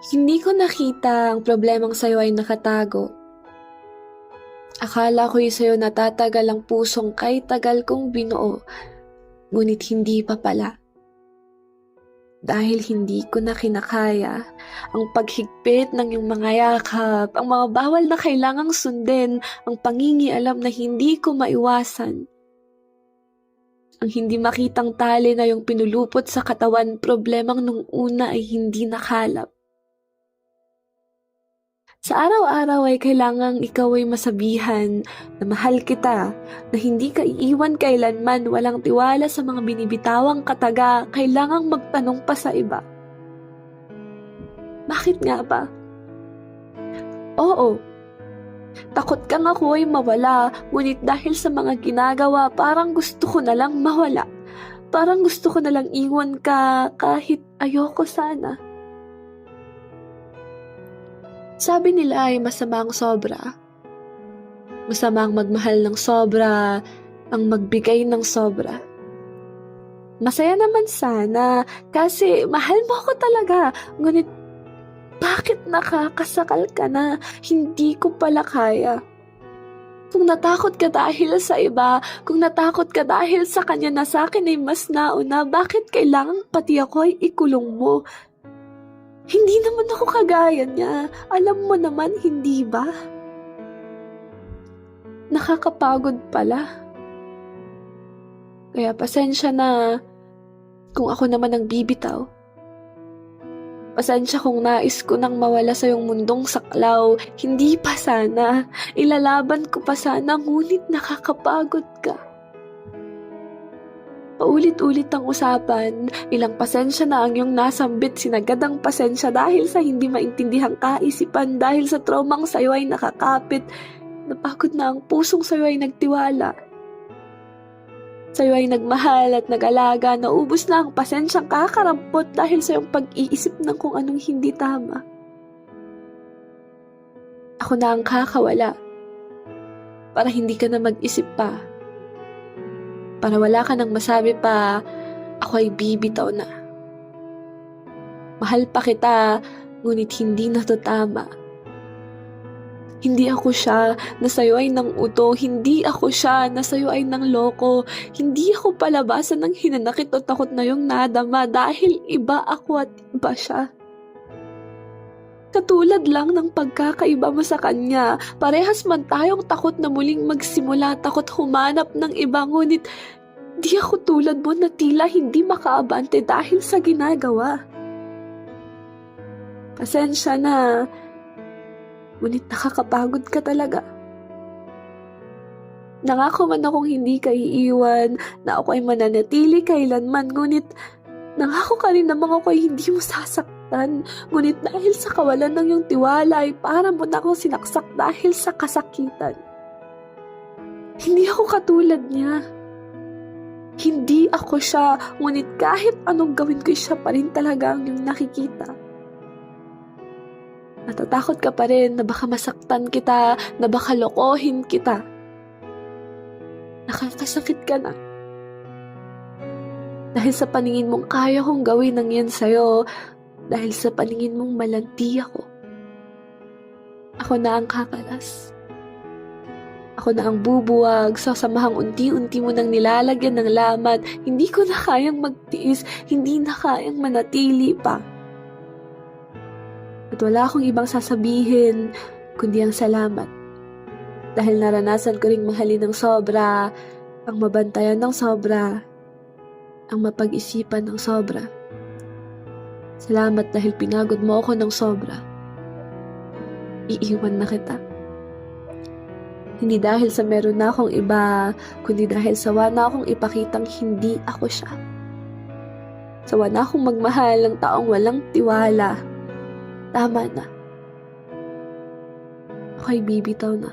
Hindi ko nakita ang problemang sa'yo ay nakatago. Akala ko'y sa'yo natatagal ang pusong kay tagal kong binuo, ngunit hindi pa pala. Dahil hindi ko na kinakaya ang paghigpit ng iyong mga yakap, ang mga bawal na kailangang sundin, ang pangingialam na hindi ko maiwasan. Ang hindi makitang tali na yung pinulupot sa katawan, problemang nung una ay hindi nakalap. Sa araw-araw ay kailangang ikaw ay masabihan na mahal kita, na hindi ka iiwan kailanman walang tiwala sa mga binibitawang kataga, kailangang magtanong pa sa iba. Bakit nga ba? Oo, takot kang ako ay mawala, ngunit dahil sa mga ginagawa, parang gusto ko na lang mawala. Parang gusto ko na lang iwan ka kahit ayoko sana. Sabi nila ay masama ang sobra. Masama ang magmahal ng sobra, ang magbigay ng sobra. Masaya naman sana kasi mahal mo ako talaga. Ngunit bakit nakakasakal ka na? Hindi ko pala kaya. Kung natakot ka dahil sa iba, kung natakot ka dahil sa kanya na sa akin ay mas nauna, bakit kailangan pati ako ay ikulong mo? Hindi naman ako kagaya niya. Alam mo naman, hindi ba? Nakakapagod pala. Kaya pasensya na kung ako naman ang bibitaw. Pasensya kung nais ko nang mawala sa iyong mundong saklaw. Hindi pa sana. Ilalaban ko pa sana, ngunit nakakapagod ka. Paulit-ulit ang usapan, ilang pasensya na ang iyong nasambit sinagad ang pasensya dahil sa hindi maintindihang kaisipan dahil sa traumang sa'yo ay nakakapit. Napagod na ang pusong sa'yo ay nagtiwala. Sa'yo ay nagmahal at nag-alaga, naubos na ang pasensyang kakarampot dahil sa iyong pag-iisip ng kung anong hindi tama. Ako na ang kakawala para hindi ka na mag-isip pa para wala ka nang masabi pa, ako ay bibitaw na. Mahal pa kita, ngunit hindi na to tama. Hindi ako siya na sa'yo ay nang uto, hindi ako siya na sa'yo ay nang loko, hindi ako palabasan ng hinanakit o takot na yung nadama dahil iba ako at iba siya. Katulad lang ng pagkakaiba mo sa kanya, parehas man tayong takot na muling magsimula, takot humanap ng iba, ngunit di ako tulad mo na tila hindi makaabante dahil sa ginagawa. Pasensya na, ngunit nakakapagod ka talaga. Nangako man akong hindi ka iiwan, na ako ay mananatili kailanman, ngunit nangako ka rin namang ako ay hindi mo sasaktan nasaktan. Ngunit dahil sa kawalan ng iyong tiwala ay para mo na akong sinaksak dahil sa kasakitan. Hindi ako katulad niya. Hindi ako siya, ngunit kahit anong gawin ko siya pa rin talaga ang iyong nakikita. Natatakot ka pa rin na baka masaktan kita, na baka lokohin kita. Nakakasakit ka na. Dahil sa paningin mong kaya kong gawin ang yan sa'yo, dahil sa paningin mong malanti ako. Ako na ang kakalas. Ako na ang bubuwag sa samahang unti-unti mo nang nilalagyan ng lamat. Hindi ko na kayang magtiis, hindi na kayang manatili pa. At wala akong ibang sasabihin, kundi ang salamat. Dahil naranasan ko ring mahalin ng sobra, ang mabantayan ng sobra, ang mapag-isipan ng sobra. Salamat dahil pinagod mo ako ng sobra. Iiwan na kita. Hindi dahil sa meron na akong iba, kundi dahil sawa na akong ipakitang hindi ako siya. Sawa na akong magmahal ng taong walang tiwala. Tama na. Ako'y bibitaw na.